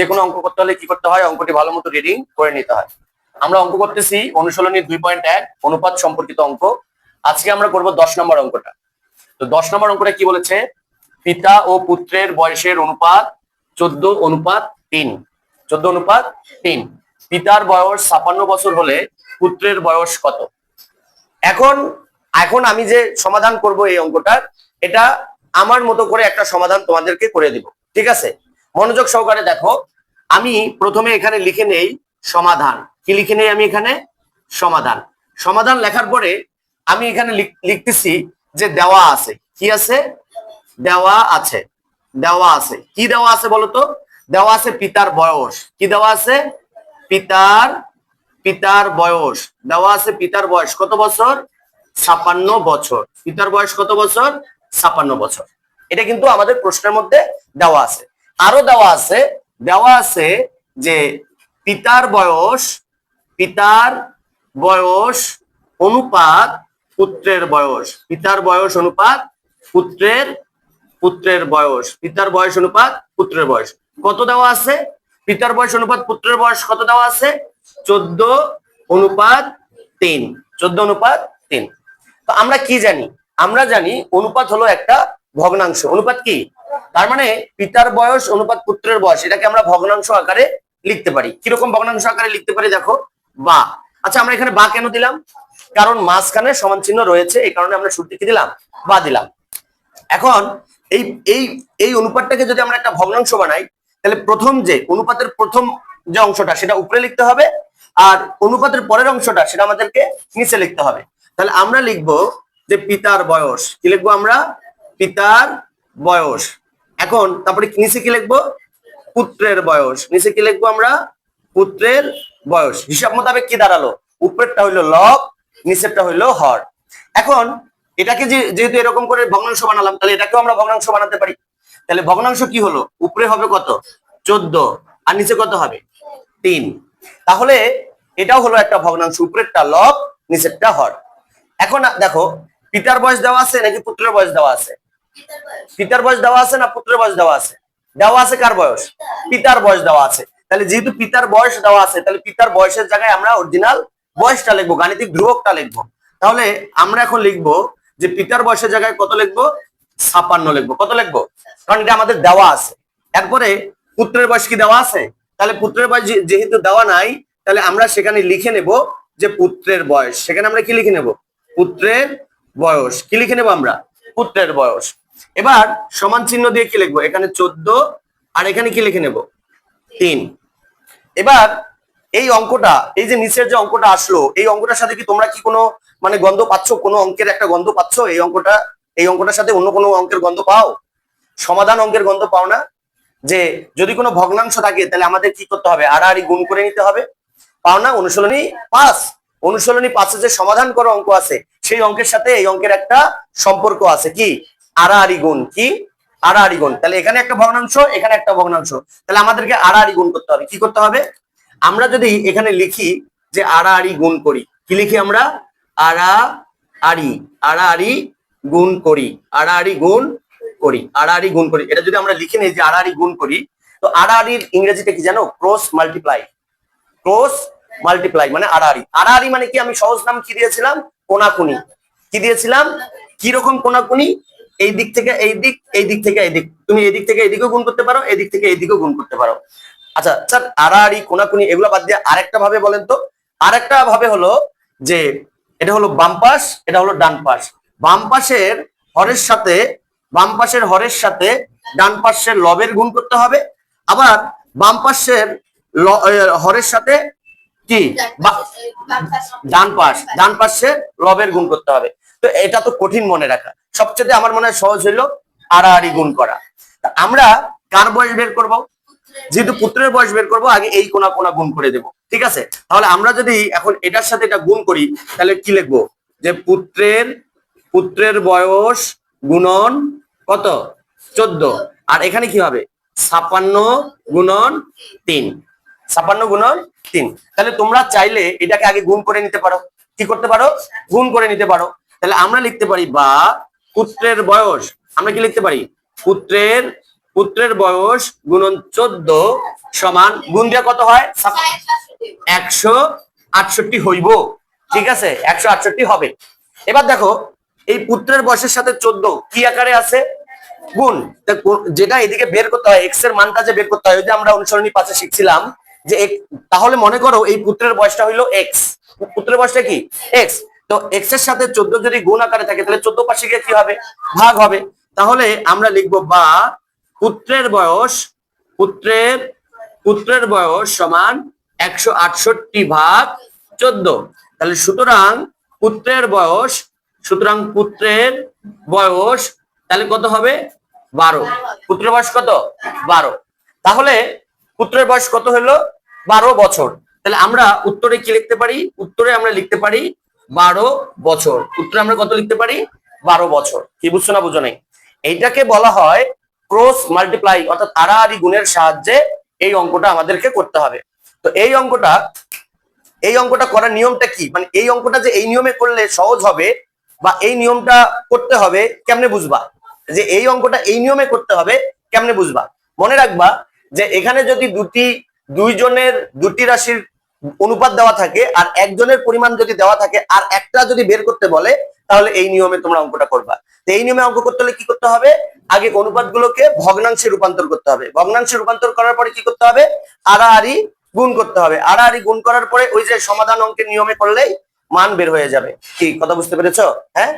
যে কোনো অঙ্ক করতে হলে কি করতে হয়? অঙ্কটি ভালো মতো রিডিং করে নিতে হয়। আমরা অঙ্ক করতেছি অনুশীলনী দুই পয়েন্ট এক, অনুপাত সম্পর্কিত অঙ্ক। আজকে আমরা করব দশ নম্বর অঙ্কটা। তো দশ নম্বর অঙ্কটা কি বলেছে? পিতা ও পুত্রের বয়সের অনুপাত চোদ্দ অনুপাত তিন। চোদ্দ অনুপাত তিন। পিতার বয়স ছাপান্ন বছর হলে পুত্রের বয়স কত? এখন এখন আমি যে সমাধান করব এই অঙ্কটার, এটা আমার মতো করে একটা সমাধান তোমাদেরকে করে দিব। ঠিক আছে? মনোযোগ সহকারে দেখো। আমি প্রথমে এখানে লিখে নেই সমাধান। কি লিখে নেই আমি এখানে? সমাধান। সমাধান লেখার পরে আমি এখানে লিখ- লিখতেছি যে দেওয়া আছে। কি আছে? দেওয়া আছে। দেওয়া আছে। কি দেওয়া আছে বলতো? দেওয়া আছে পিতার বয়স। কি দেওয়া আছে? পিতার পিতার বয়স। দেওয়া আছে পিতার বয়স। কত বছর? ছাপান্ন বছর। পিতার বয়স কত বছর? ছাপান্ন বছর। এটা কিন্তু আমাদের প্রশ্নের মধ্যে দেওয়া আছে। আরও দেওয়া আছে দেওয়া আছে যে পিতার বয়স পিতার বয়স অনুপাত পুত্রের বয়স। পিতার বয়স অনুপাত পুত্রের পুত্রের বয়স। পিতার বয়স অনুপাত পুত্রের বয়স। কত দেওয়া আছে? পিতার বয়স অনুপাত পুত্রের বয়স কত দেওয়া আছে? চোদ্দ অনুপাত তিন। চোদ্দ অনুপাত তিন। তো আমরা কি জানি? আমরা জানি অনুপাত হলো একটা ভগ্নাংশ। অনুপাত কি? তার মানে পিতার বয়স, অনুপাত পুত্রের বয়স। এটাকে আমরা ভগ্নাংশ আকারে লিখতে পারি। কীরকম ভগ্নাংশ আকারে লিখতে পারি দেখো? বা। আচ্ছা আমরা এখানে বা কেন দিলাম? কারণ মাঝখানে সমান চিহ্ন রয়েছে, এই কারণে আমরা শুরুতে কি দিলাম, বা দিলাম। এখন এই এই এই অনুপাতটাকে যদি আমরা একটা ভগ্নাংশ বানাই, তাহলে প্রথম যে অনুপাতের প্রথম যে অংশটা, সেটা উপরে লিখতে হবে, আর অনুপাতের পরের অংশটা, সেটা আমাদেরকে নিচে লিখতে হবে। তাহলে আমরা লিখব যে পিতার বয়স। কি লিখব আমরা? পিতার বয়স। এখন তারপরে নিচে কি লিখব? পুত্রের বয়স। নিচে কি লিখব আমরা? পুত্রের বয়স। হিসাব মোতাবেক কি দাঁড়াল? উপরেরটা হইল লব, নিচেরটা হইল হর। এখন এটাকে যেহেতু এরকম করে ভগ্নাংশ বানালাম, তাহলে এটাকেও আমরা ভগ্নাংশ বানাতে পারি। তাহলে ভগ্নাংশ কি হলো? উপরে হবে কত? চোদ্দ। আর নিচে কত হবে? তিন। তাহলে এটাও হলো একটা ভগ্নাংশ। উপরেরটা লব, নিচেরটা হর। এখন দেখো, পিতার বয়স দেওয়া আছে নাকি পুত্রের বয়স দেওয়া আছে? পিতার বয়স? দেওয়া আছে না পুত্রের বয়স দেওয়া আছে? দেওয়া আছে কার বয়স? পিতার। বয়স দেওয়া আছে। তাহলে যেহেতু পিতার বয়স দেওয়া আছে তাহলে পিতার বয়সের জায়গায় আমরা অরিজিনাল বয়সটা লিখব গাণিতিক ধ্রুবকটা লিখব। তাহলে আমরা এখন লিখব যে পিতার বয়সের জায়গায় কত লিখব? ছাপান্ন লিখব। কত লিখব? কারণ এটা আমাদের দেওয়া আছে। এরপরে পুত্রের বয়স কি দেওয়া আছে? তাহলে পুত্রের বয়স যেহেতু দেওয়া নাই তাহলে আমরা সেখানে লিখে নেব যে পুত্রের বয়স। সেখানে আমরা কি লিখে নেব? পুত্রের বয়স। কি লিখে নেব আমরা? পুত্রের বয়স। এবার সমান চিহ্ন দিয়ে কি লিখব? এখানে চোদ্দ, আর এখানে কি লিখে নেব? তিন। এবার এই অঙ্কটা, এই যে নিচের যে অঙ্কটা আসলো, এই অঙ্কটার সাথে কি তোমরা কি কোনো মানে গন্ধ পাচ্ছ? কোনো অঙ্কের একটা গন্ধ পাচ্ছ? এই অঙ্কটা, এই অঙ্কটার সাথে অন্য কোনো অঙ্কের গন্ধ পাও? সমাধান অঙ্কের গন্ধ পাও না? যে যদি কোনো ভগ্নাংশ থাকে, তাহলে আমাদের কি করতে হবে? আর আড়াআড়ি গুণ করে নিতে হবে। পাও না? অনুশীলনী পাঁচ অনুশীলনী পাঁচে যে সমাধান করা অঙ্ক আছে, সেই অঙ্কের সাথে এই অঙ্কের একটা সম্পর্ক আছে। কি? আড়াআড়ি গুণ কি? আড়াআড়ি গুণ। তাহলে এখানে একটা ভগ্নাংশ, এখানে একটা ভগ্নাংশ। তাহলে আমাদেরকে আড়াআড়ি গুণ করতে হবে। কি করতে হবে? আমরা যদি এখানে লিখি যে আড়াআড়ি গুণ করি, কি লিখি আমরা? আড়াআড়ি আড়াআড়ি গুণ করি, আড়াআড়ি গুণ করি, আড়াআড়ি গুণ করি। এটা যদি আমরা লিখে নিই যে আড়াআড়ি গুণ করি, তো আড়াআড়ির ইংরেজিতে কি জানো? Cross multiply. ক্রস মাল্টিপ্লাই মানে আড়াআড়ি। আড়াআড়ি মানে কি? আমি সহজ নাম কি দিয়েছিলাম? কোনাকুনি। কি দিয়েছিলাম? কি রকম কোনাকুনি? এই দিক থেকে এই দিক এই দিক থেকে এই দিক। তুমি এই দিক থেকে এদিকেও গুণ করতে পারো এই দিক থেকে এইদিকেও গুণ করতে পারো। আচ্ছা স্যার আড়াআড়ি কোনাকুনি এগুলো বাদ দিয়ে আরেকটা ভাবে বলেন তো। আরেকটা ভাবে হলো যে এটা হলো বাম পাশ এটা হলো ডান পাশ। বাম পাশের হরের সাথে বাম পাশের হরের সাথে ডান পাশের লবের গুণ করতে হবে। আবার বাম পাশের হরের সাথে কি? বা- ডান পাশ ডান পাশের লবের গুণ করতে হবে। তো এটা তো কঠিন মনে রাখা। সবচেয়ে আমার মনে হয় সহজ হইল আড়াআড়ি গুণ করা। আমরা কার বয়স বের করব? যেহেতু পুত্রের বয়স বের করব, আগে এই কোনা কোনা গুণ করে দেব। ঠিক আছে? তাহলে আমরা যদি এখন এটার সাথে এটা গুণ করি, তাহলে কি লিখব? যে পুত্রের পুত্রের বয়স গুণন কত? চোদ্দ। আর এখানে কি হবে? ছাপান্ন গুণন তিন। ছাপান্ন গুণন তিন। তাহলে তোমরা চাইলে এটাকে আগে গুণ করে নিতে পারো। কি করতে পারো? গুণ করে নিতে পারো। তাহলে আমরা লিখতে পারি বা পুত্রের বয়স আমরা কি লিখতে পারি? পুত্রের পুত্রের বয়স গুণন চোদ্দ সমান গুণ দিয়ে কত হয়? একশো আটষট্টি হইব। ঠিক আছে? একশো আটষট্টি হবে। এবার দেখো এই পুত্রের বয়সের সাথে চোদ্দ কি আকারে আছে? গুণ। যেটা এদিকে বের করতে হয় এক্সের মানটা যে বের করতে হয় যে আমরা অনুসরণী পাশে শিখছিলাম যে তাহলে মনে করো এই পুত্রের বয়সটা হইল এক্স পুত্রের বয়সটা কি? এক্স তো এক্সের সাথে চোদ্দ যদি গুণ আকারে থাকে, তাহলে চোদ্দ পাশে গিয়ে কি হবে? ভাগ হবে। তাহলে আমরা লিখব বা পুত্রের বয়স, পুত্রের পুত্রের বয়স সমান একশো আটষট্টি ভাগ চোদ্দ। তাহলে সুতরাং পুত্রের বয়স, সুতরাং পুত্রের বয়স, তাহলে কত হবে? বারো। পুত্রের বয়স কত? বারো। তাহলে পুত্রের বয়স কত হলো? বারো বছর। তাহলে আমরা উত্তরে কি লিখতে পারি? উত্তরে আমরা লিখতে পারি বারো বছর। উত্তরে আমরা কত লিখতে পারি? বারো বছর। কি বুঝছ না বুঝো নাই? এইটাকে বলা হয় ক্রস মাল্টিপ্লাই অর্থাৎ আড়াআড়ি গুণের সাহায্যে এই অঙ্কটা আমাদেরকে করতে হবে। তো এই অঙ্কটা এই অঙ্কটা করার নিয়মটা কি? মানে এই অঙ্কটা যে এই নিয়মে করলে সহজ হবে বা এই নিয়মটা করতে হবে, কেমনে বুঝবা? যে এই অঙ্কটা এই নিয়মে করতে হবে, কেমনে বুঝবা? মনে রাখবা যে এখানে যদি দুটি, দুইজনের দুটি রাশির অনুপাত দেওয়া থাকে আর একজনের পরিমাণ যদি দেওয়া থাকে আর একটা যদি বের করতে বলে, তাহলে এই নিয়মে তোমরা অঙ্কটা করবা। তো এই নিয়মে অঙ্ক করতে হলে কি করতে হবে? আগে অনুপাতগুলোকে ভগ্নাংশে রূপান্তর করতে হবে। ভগ্নাংশে রূপান্তর করার পরে কি করতে হবে? আড়াআড়ি গুণ করতে হবে। আড়াআড়ি গুণ করার পরে ওই যে সমাধান অঙ্কের নিয়মে করলেই মান বের হয়ে যাবে। কি, কথা বুঝতে পেরেছ? হ্যাঁ?